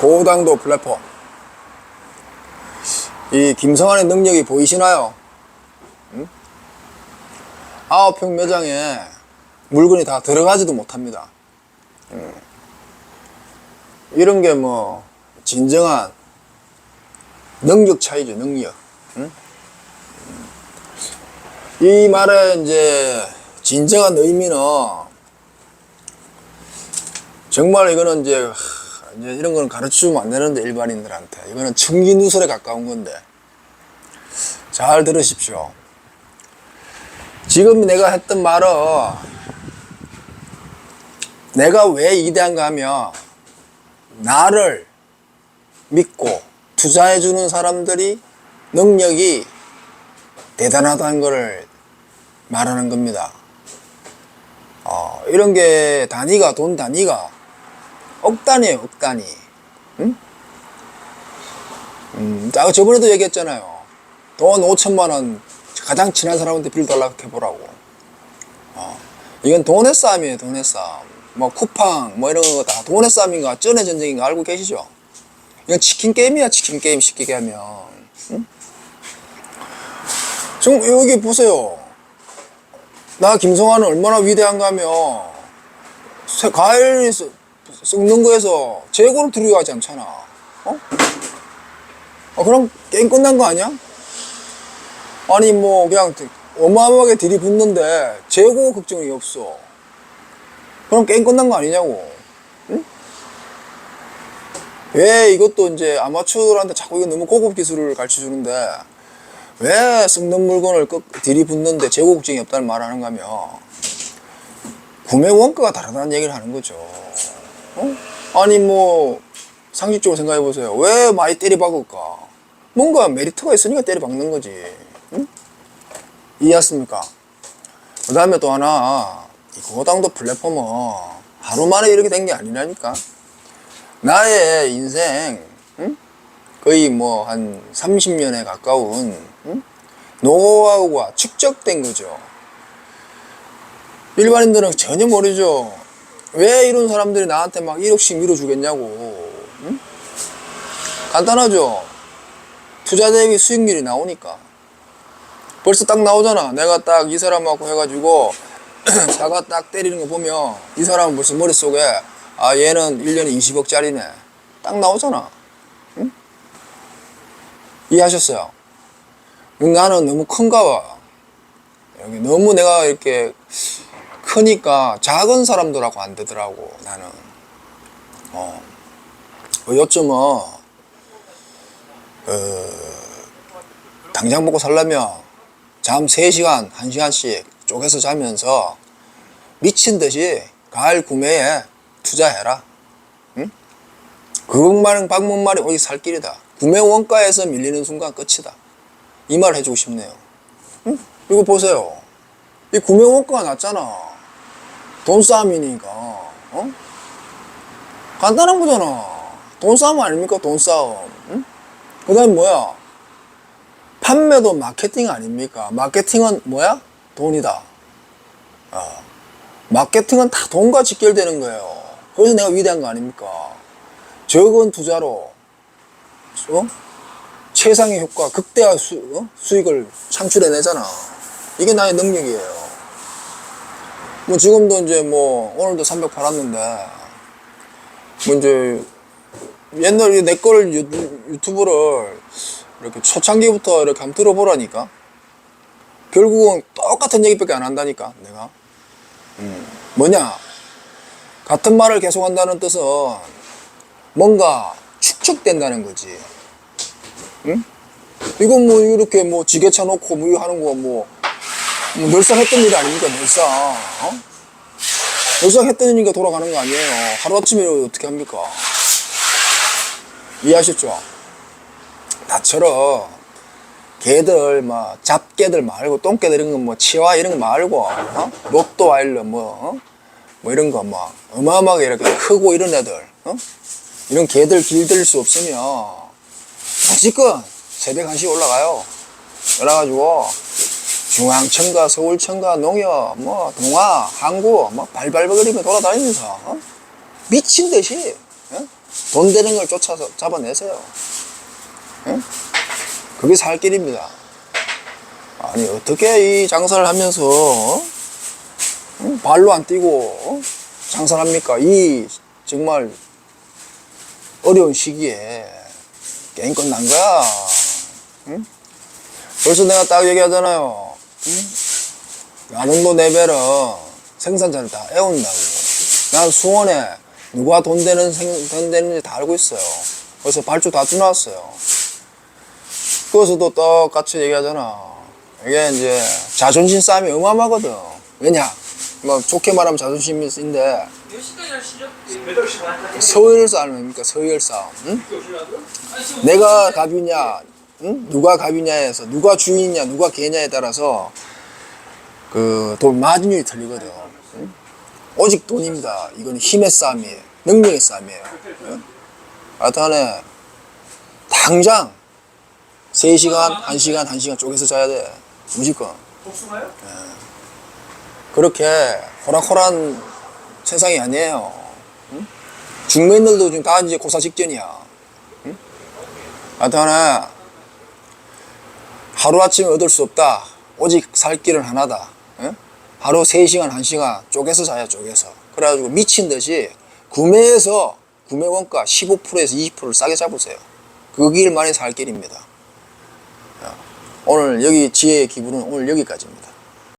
고당도 플랫폼. 이 김성환의 능력이 보이시나요? 응? 아홉 평 매장에 물건이 다 들어가지도 못합니다. 음. 이런 게 뭐 진정한 능력 차이죠, 능력. 응? 음. 이 말의 이제 진정한 의미는 정말 이거는 이제, 하, 이제 이런 거는 가르치면 안 되는데 일반인들한테 이거는 청기누설에 가까운 건데 잘 들으십시오. 지금 내가 했던 말은 내가 왜 이대한가 하면 나를 믿고 투자해주는 사람들이 능력이 대단하다는 것을 말하는 겁니다. 어, 이런 게 단위가 돈 단위가 억 단위에요, 억 단위. 응? 음, 나 저번에도 얘기했잖아요. 돈 5천만 원 가장 친한 사람한테 빌달라고 해보라고. 어, 이건 돈의 싸움이에요, 돈의 싸움. 뭐 쿠팡 뭐 이런 거 다 돈의 싸움인가 쩐의 전쟁인가 알고 계시죠? 이건 치킨 게임이야, 치킨 게임 쉽게 얘기하면. 응? 지금 여기 보세요. 나 김성환은 얼마나 위대한가 하면 새- 과일 썩- 썩는 거에서 재고를 들여가지 않잖아. 어? 어, 그럼 게임 끝난 거 아니야? 아니 뭐 그냥 어마어마하게 들이붓는데 재고 걱정이 없어. 그럼 게임 끝난 거 아니냐고. 응? 왜 이것도 이제 아마추어들한테 자꾸 이거 너무 고급 기술을 가르쳐 주는데 왜 썩는 물건을 끄- 들이붓는데 재고 걱정이 없다는 말을 하는가 하면 구매 원가가 다르다는 얘기를 하는 거죠. 어? 아니 뭐 상식적으로 생각해 보세요. 왜 많이 때려박을까? 뭔가 메리트가 있으니까 때려박는 거지. 응? 이해했습니까? 그 다음에 또 하나 이 고당도 플랫폼은 하루 만에 이렇게 된 게 아니라니까. 나의 인생 응? 거의 뭐 한 30년에 가까운 응? 노하우가 축적된 거죠. 일반인들은 전혀 모르죠. 왜 이런 사람들이 나한테 막 1억씩 밀어주겠냐고. 응? 간단하죠. 투자 대비 수익률이 나오니까. 벌써 딱 나오잖아. 내가 딱 이 사람하고 해가지고 사과 딱 때리는 거 보면 이 사람은 벌써 머릿속에 아 얘는 1년에 20억짜리네. 딱 나오잖아. 응? 이해하셨어요? 나는 너무 큰가 봐. 너무 내가 이렇게 크니까 작은 사람들하고 안 되더라고 나는. 어. 그 요즘은 어, 당장 먹고 살려면 잠 3시간, 1시간씩 쪼개서 자면서 미친 듯이 가을 구매에 투자해라. 응? 그것만은 방문말이 오직 살 길이다. 구매 원가에서 밀리는 순간 끝이다. 이 말을 해주고 싶네요. 응? 이거 보세요. 이 구매 원가가 낮잖아. 돈 싸움이니까. 어? 간단한 거잖아. 돈 싸움 아닙니까? 돈 싸움. 응? 그 다음에 뭐야? 판매도 마케팅 아닙니까? 마케팅은 뭐야? 돈이다. 어. 마케팅은 다 돈과 직결되는 거예요. 그래서 내가 위대한 거 아닙니까? 적은 투자로 어? 최상의 효과, 극대화 수, 어? 수익을 창출해내잖아. 이게 나의 능력이에요. 뭐 지금도 이제 뭐 오늘도 300 팔았는데 뭐 이제 옛날에 내 거를 유, 유튜브를 이렇게 초창기부터 이렇게 한번 들어보라니까 결국은 똑같은 얘기밖에 안 한다니까 내가. 음, 뭐냐? 같은 말을 계속 한다는 뜻은 뭔가 축적된다는 거지. 응? 이건 뭐 이렇게 뭐 지게차 놓고 뭐 하는 거뭐 뭐 늘상 했던 일이 아닙니까 늘상 어? 늘상 했던 일이니까 돌아가는 거 아니에요 하루아침에 어떻게 합니까 이해하셨죠? 나처럼 개들 뭐 잡개들 말고 똥개들 이런 거 뭐 치와 이런 거 말고 어? 로또 와일러 뭐, 어? 뭐 이런 거뭐 어마어마하게 이렇게 크고 이런 애들 어? 이런 개들 길들 수 없으면 무조건 새벽 1시 올라가요 그래가지고 중앙청과 서울청과 농협 뭐 동아 항구 뭐 발발거리며 돌아다니면서 어? 미친 듯이 어? 돈 되는 걸 쫓아서 잡아내세요. 응? 그게 살 길입니다. 아니 어떻게 이 장사를 하면서 어? 응? 발로 안 뛰고 어? 장사를 합니까? 이 정말 어려운 시기에 게임 끝난 거야. 응? 벌써 내가 딱 얘기하잖아요. 응? 야동도 레벨은 생산자를 다 애운다고. 난 수원에 누가 돈 되는 생, 돈 되는지 다 알고 있어요. 그래서 발주 다 뚫어놨어요. 그것도 똑같이 얘기하잖아. 이게 이제 자존심 싸움이 어마어마하거든. 왜냐? 뭐 좋게 말하면 자존심인데 몇 시까지 하시죠? 8시 반까지 서열 싸움입니까? 서열 싸움. 응? 내가 갑이냐, 응? 누가 갑이냐에서 누가 주인이냐, 누가 개냐에 따라서 그 돈 마진율이 틀리거든. 응? 오직 돈입니다. 이거는 힘의 싸움이에요. 능력의 싸움이에요. 응? 하여튼간에 당장 3시간, 1시간, 1시간 쪼개서 자야 돼. 무조건. 복숭아요? 그렇게 호락호락한 세상이 아니에요. 응? 중매인들도 지금 다 이제 고사 직전이야. 응? 하여튼간에 하루아침에 얻을 수 없다. 오직 살 길은 하나다. 응? 하루 3시간, 1시간 쪼개서 자야 쪼개서. 그래가지고 미친 듯이 구매해서 구매 원가 15%에서 20%를 싸게 잡으세요. 그 길만이 살 길입니다. 자, 오늘 여기 지혜의 기분은 오늘 여기까지입니다.